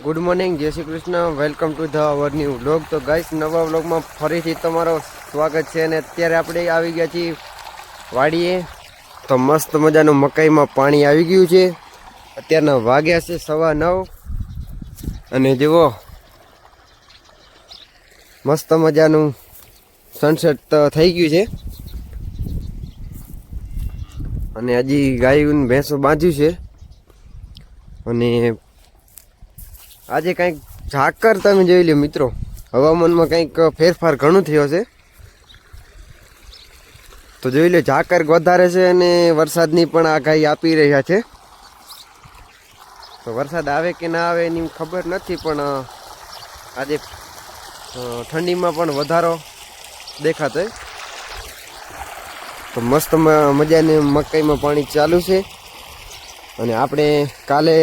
Good morning Jai Shri Krishna. Welcome to the our new vlog તો guys નવા વ્લોગમાં ફરીથી તમારો સ્વાગત છે અને અત્યારે આપણે આવી ગયા છીએ વાડીએ. તો મસ્ત મજાનું મકાઈમાં પાણી આવી ગયું છે. અત્યારના વાગ્યા છે સવા નવ. અને જુઓ, મસ્ત મજાનું સનસેટ થઈ ગયું છે. અને હજી ગાયું ભેંસો બાંધ્યું છે. અને આજે કંઈક ઝાકર તમે જોઈ લો મિત્રો. હવામાનમાં કંઈક ફેરફાર ઘણું થયો છે. તો જોઈ લો ઝાકર વધારે છે અને વરસાદની પણ આગાહી આપી રહ્યા છે. તો વરસાદ આવે કે ના આવે એની ખબર નથી, પણ આજે ઠંડીમાં પણ વધારો દેખાતો. તો મસ્ત મજાની મકાઈમાં પાણી ચાલુ છે. અને આપણે કાલે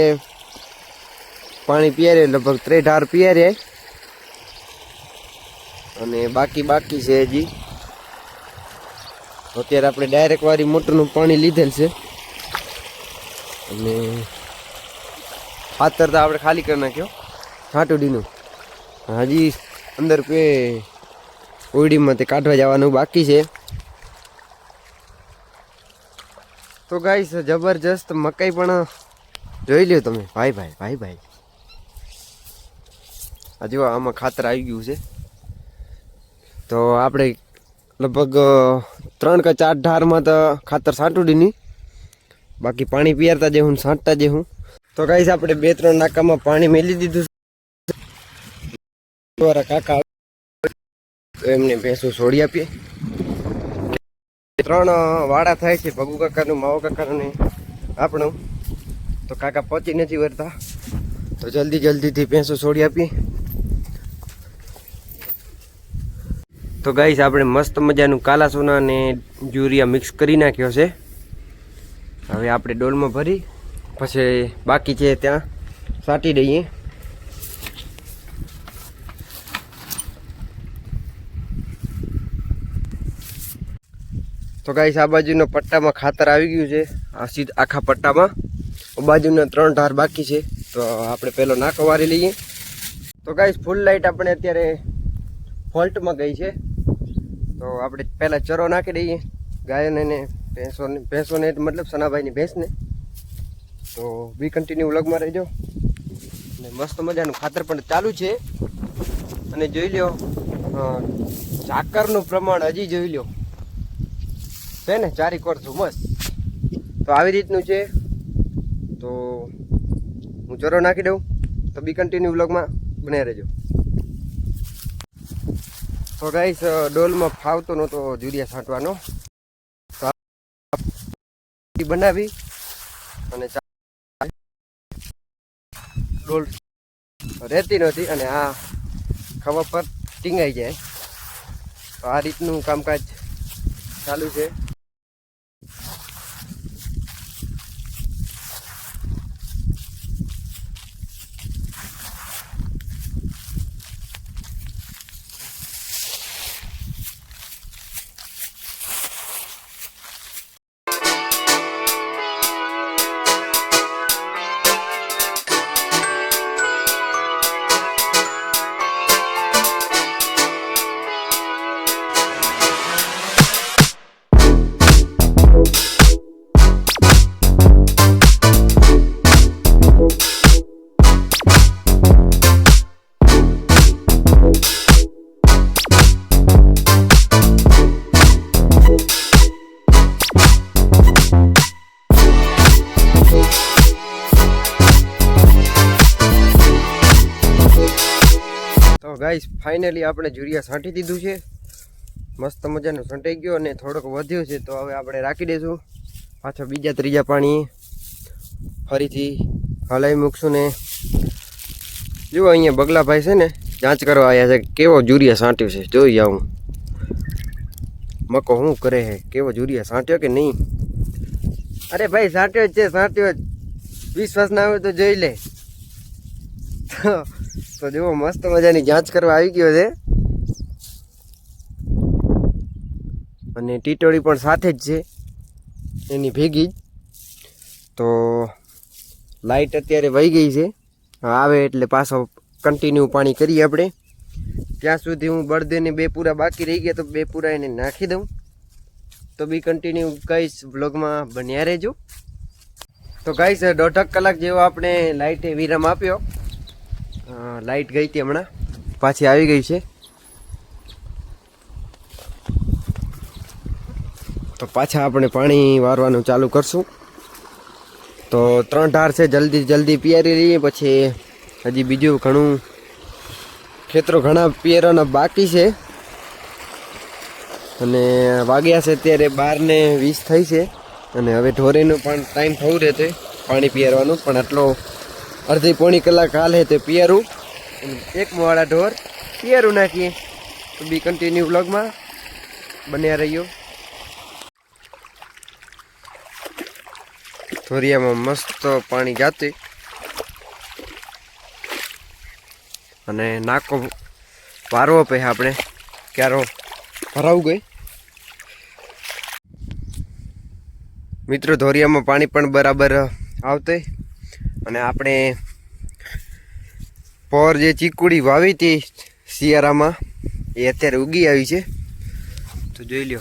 પાણી પીયારે, લગભગ ત્રણ ઢાર પીયારે. અને બાકી બાકી છે હજી. અત્યારે આપણે ડાયરેક્ટ વાળી મોટરનું પાણી લીધેલ છે. અને ખાતર તો આપણે ખાલી કરી નાખ્યો છાંટુડીનું હજી અંદર પે ઓરડીમાં તે કાઢવા જવાનું બાકી છે. તો ગાઈસ, જબરજસ્ત મકાઈ પણ જોઈ લ્યો તમે. ભાઈ ભાઈ ભાઈ ભાઈ. આ જો આમાં ખાતર આવી ગયું છે. તો આપણે લગભગ ત્રણ કે ચાર ઢારમાં તો ખાતર સાંટુડીની બાકી પાણી પીયારતા જે હું, સાંટતા જે હું. તો ગાઈસ, આપણે બે ત્રણ નાકામાં પાણી મેલી દીધું. મારા કાકા એમને ભેંસું છોડી આપીએ. ત્રણ વાડા થાય છે, ભગુ કાકાનું, માવો કાકાનું આપણું. તો કાકા પહોંચી નથી વળતા. તો જલ્દી જલ્દીથી ભેંસો છોડી આપીએ. તો ગાઈસ આપણે મસ્ત મજાનું કાલા સોના અને યુરિયા મિક્સ કરી નાખ્યો છે. હવે આપણે ડોલમાં ભરી, પછી બાકી છે ત્યાં સાટી દઈએ. તો ગાઈસ આ બાજુનો પટ્ટામાં ખાતર આવી ગયું છે. આ સીધ આખા પટ્ટામાં. બાજુના ત્રણ ધાર બાકી છે. તો આપણે પેલો નાકો વારી લઈએ. તો ગાઈસ ફૂલ લાઈટ આપણે અત્યારે ફોલ્ટમાં ગઈ છે. તો આપણે પહેલાં ચરો નાખી દઈએ. ગાયોને ને ભેંસોને ભેંસોને મતલબ સનાભાઈની ભેંસને. તો બી કન્ટિન્યુ લગમાં રહેજો. અને મસ્ત મજાનું ખાતર પણ ચાલુ છે. અને જોઈ લો ઝાકરનું પ્રમાણ હજી જોઈ લો છે ને ચારી કોર મસ્ત. તો આવી રીતનું છે. તો હું ચરો નાખી દઉં. તો બી કન્ટિન્યુ વ્લોગમાં બને રહેજો. તો ગાઈસ ડોલમાં ફાવતો નહોતો જુરિયા છાંટવાનો. બનાવી અને ડોલ રહેતી નહોતી અને આ ખબર પર ટીંગાઈ જાય. તો આ રીતનું કામકાજ ચાલુ છે. ગાઈસ ફાઇનલી આપણે જુરિયા છાંટી દીધું છે. મસ્ત મજાનું છંટાઈ ગયો અને થોડોક વધ્યો છે, તો હવે આપણે રાખી દઈશું પાછો બીજા ત્રીજા પાણી ફરીથી હલાવી મૂકશું ને. જુઓ અહીંયા બગલાભાઈ છે ને, જાંચ કરવા આવ્યા છે કેવો જુરિયા છાંટ્યો છે. જોઈ જાઉં મકો શું કરે છે? કેવો જુરિયા છાંટ્યો કે નહીં? અરે ભાઈ છાંટ્યો જ છે છાંટ્યો જ. વિશ્વાસ ના આવે તો જોઈ લે. તો જુઓ, મસ્ત મજાની જાંચ કરવા આવી ગયો છે. અને ટીટોળી પણ સાથે જ છે. એની ભેગી જ. તો લાઇટ અત્યારે વહી ગઈ છે. આવે એટલે પાછો કન્ટિન્યુ પાણી કરીએ આપણે. ત્યાં સુધી હું બળદેને બે પૂરા બાકી રહી ગયા, તો બે પૂરા એને નાખી દઉં. તો બી કન્ટિન્યુ કહીશ બ્લોગમાં બન્યા રહેજો. તો કહીશ દોઢક કલાક જેવો આપણે લાઇટે વિરામ આપ્યો. લાઇટ ગઈ હતી હમણાં. પાછી આવી ગઈ છે. તો પાછા આપણે પાણી વારવાનું ચાલુ કરશું. તો ત્રણ ઢાર છે, જલ્દી જલ્દી પિયારી લઈએ, પછી હજી બીજું ઘણું ખેતરો ઘણા પિયરવાના બાકી છે. અને વાગ્યા છે ત્યારે બાર ને વીસ થઈ છે. અને હવે ઢોરેનું પણ ટાઈમ થવું રહેશે, પાણી પિયારવાનું, પણ આટલો અડધી પોણી કલાક હાલે તે પિયારું. એક મોવાળા ઢોર પિયારું નાખીએ. તો બી કન્ટિન્યુ વ્લોગમાં બન્યા રહ્યો ધોરિયામાં મસ્ત પાણી જાતે. અને નાકો વારવો પહે આપણે. ક્યારો ભરાવું ગઈ? મિત્રો, ધોરિયામાં પાણી પણ બરાબર આવતે. અને આપણે પોર જે ચીકુડી વાવી હતી શિયાળામાં, એ અત્યારે ઉગી આવી છે. તો જોઈ લ્યો,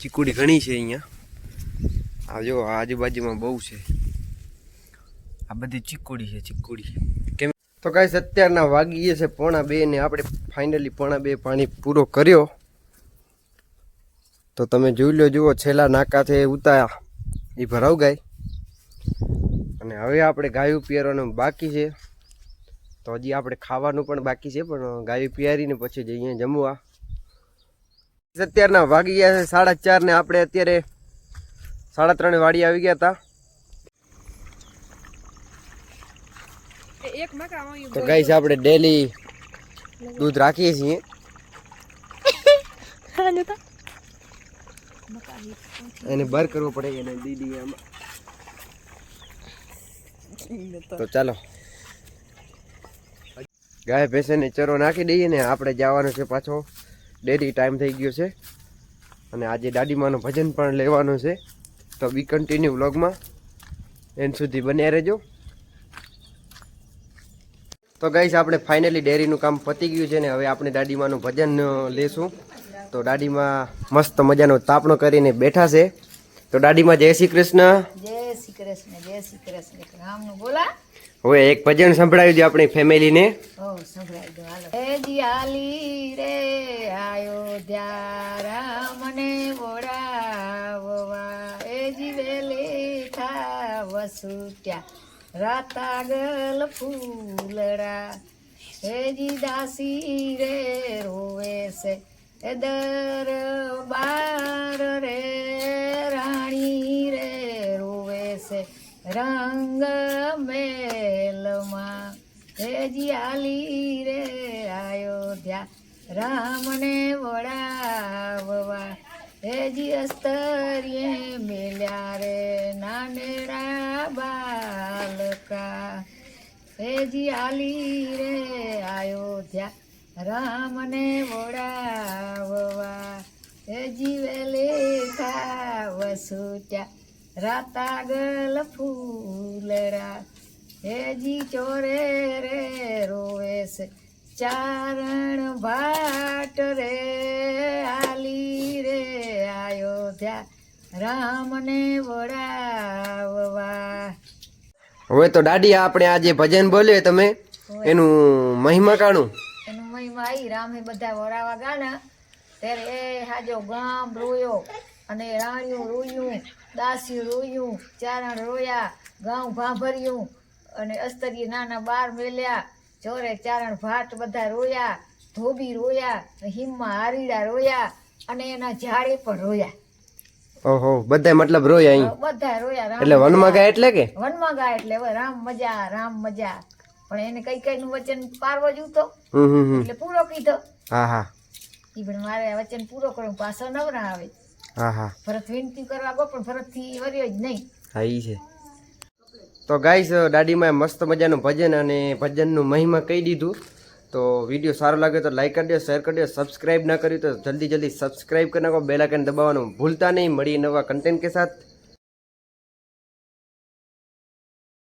ચીકુડી ઘણી છે અહીંયા. આ જો આજુબાજુમાં બહુ છે. આ બધી ચીકુડી છે, ચીકુડી. કેમ? તો કાંઈ અત્યારના વાગી ગયા છે પોણા બે ને આપણે ફાઇનલી પોણા બે પાણી પૂરો કર્યો. તો તમે જોઈ લો જુઓ, છેલ્લા નાકાથી ઉતાર્યા એ ભરાવ ગાય. અને હવે આપણે ગાયું પિયરવાનું બાકી છે. તો હજી આપણે ખાવાનું પણ બાકી છે પણ ગાયું પિયારીને પછી જઈએ જમવા. અત્યારના વાગી ગયા છે સાડા ચાર ને આપણે અત્યારે સાડા ત્રણ વાડી આવી ગયા હતા. તો ગાય છે ગાઈસ આપણે ડેલી દૂધ રાખીએ છીએ. એને બર કરવો પડે એને દીદી આમાં. તો ચાલો. ગાય ભેંસેને ચરો નાખી દઈએ ને આપણે જવાનું છે પાછો. ડેરી ટાઈમ થઈ ગયો છે. અને આજે દાદીમાનું ભજન પણ લેવાનું છે. તો બી કન્ટિન્યુ વ્લોગમાં એન સુધી બન્યા રહેજો. તો ગાઈશ આપણે ફાઇનલી ડેરીનું કામ પતી ગયું છે ને હવે આપણે દાદીમાનું ભજન લેશું. તો દાદીમાં મસ્ત મજાનો તાપણો કરીને બેઠા છે. તો દાદીમાં જય શ્રી કૃષ્ણ. કૃષ્ણ જય શ્રી કૃષ્ણ. રામનું બોલા. હવે એક ભજન સંભળાવી દો આપણી ફેમિલીને. ઓ સંભળાવી દો હાલો. હે જીયાલી રે અયોધ્યા રામને બોડાવવા એ જીવેલી થા વસુટ્યા રાતાગલ ફૂલડા. હે જી દાસી રે રોવે છે. દર બાર આલી રે અયોધ્યા રામને વળાવવા. હેજી અસ્તરીએ મેલ્યા રે નાનેડા બાલકા. હેજી આલી રે અયોધ્યા રામને વળાવવા. હેજી વેલે વસુટ્યા રાતાગલ ફૂલડા હેજી ચોરે રે રોવે છે ચારણ ભાટ રે આલી રે અયોધ્યા રામને વડાવવા. હવે તો દાદી આપણે આજે ભજન બોલીએ તમે. એનું મહિમા કાણું. એનું મહિમા આવી રામે બધા વડાવા ગાના ત્યારે એ હાજો ગામ રોયો અને રાણિયું રોયું દાસીયું રોયું ચારણ રોયા ગામ ભાંભર્યું. અને અસ્તરીય નાના બાર મેલ્યા ચોરે ચારણ ભાટ બધા રોયા ધોબી રોયા હિમમાં હારીડા રોયા અને એના ઝાડે પણ રોયા. ઓહો બધા મતલબ રોયા અહીં? બધા રોયા એટલે વનમાં ગયા એટલે કે? વનમાં ગયા એટલે હવે રામ મજા રામ મજા. પણ એને કઈ કઈ નું વચન પારવો જોતો એટલે પૂરો કીધો. હા હા. ઈ પણ મારે વચન પૂરો કરવું પાછો નવરા આવે. હા હા. ભરત વિનંતી કરવા ગો પણ ભરતથી વર્યો જ નહીં. હા ઈ છે. તો ગાઈસ દાડીમાં મસ્ત મજાનું ભજન અને ભજનનું મહિમા કહી દીધું. તો વીડિયો સારો લાગે તો લાઈક કરી દો શેર કરી દો સબસ્ક્રાઇબ ના કર્યું તો જલ્દી જલ્દી સબસ્ક્રાઇબ કરી નાખો. બેલાકન દબાવવાનું ભૂલતા નહીં. મળીએ નવા કન્ટેન્ટ કે સાથ.